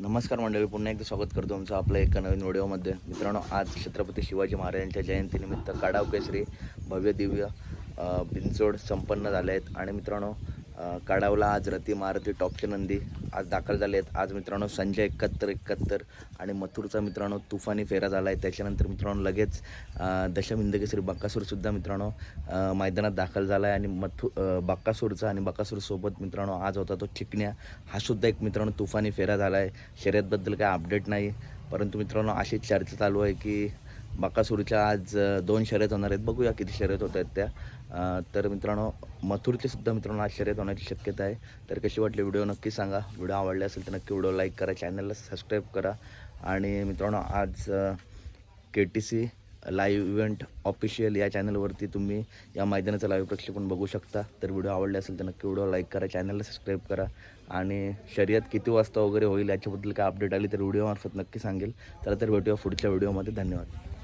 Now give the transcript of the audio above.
नमस्कार मंडळी पुन्हा एकदा स्वागत करतो आमचं आपल्या एका नवीन व्हिडिओमध्ये. मित्रांनो आज छत्रपती शिवाजी महाराजांच्या जयंतीनिमित्त काडाव केसरी भव्य दिव्य बिनचोड संपन्न झाले आहेत आणि मित्रांनो काडावला आज रती मारुती टॉपचे नंदी आज दाखल झाले आहेत. आज मित्रांनो संजय एकाहत्तर एकाहत्तर आणि मथुरचा मित्रांनो तुफानी फेरा झाला आहे. त्याच्यानंतर मित्रांनो लगेच अ, दशम हिंदकेसरी बक्कासूरसुद्धा मित्रांनो मैदानात दाखल झाला आहे. आणि मथु बक्कासूरचा आणि बक्कासूरसोबत मित्रांनो आज होता तो चिकण्या हा सुद्धा एक मित्रांनो तुफानी फेरा झाला आहे. शर्यतबद्दल काय अपडेट नाही. परंतु मित्रांनो अशी चर्चा चालू आहे की बाकासुरीच्या आज दोन शर्यत होणार आहेत. बघूया किती शर्यत होत आहेत त्या. तर मित्रांनो मथुरची सुद्धा मित्रांनो आज शर्यत होण्याची शक्यता आहे. तर कशी वाटली व्हिडिओ नक्की सांगा. व्हिडिओ आवडले असेल तर नक्की व्हिडिओ लाईक करा चॅनलला सबस्क्राईब करा. आणि मित्रांनो आज K T C live event official या चॅनलवरती तुम्ही या मैदानाचं लाईव्ह प्रक्षेपण बघू शकता. तर व्हिडिओ आवडले असेल तर नक्की व्हिडिओ लाईक करा चॅनलला सबस्क्राईब करा. आणि शर्यत किती वाजता वगैरे होईल याच्याबद्दल काय अपडेट आली तर व्हिडिओमार्फत नक्की सांगेल. तर तर भेटूया पुढच्या व्हिडिओमध्ये. धन्यवाद.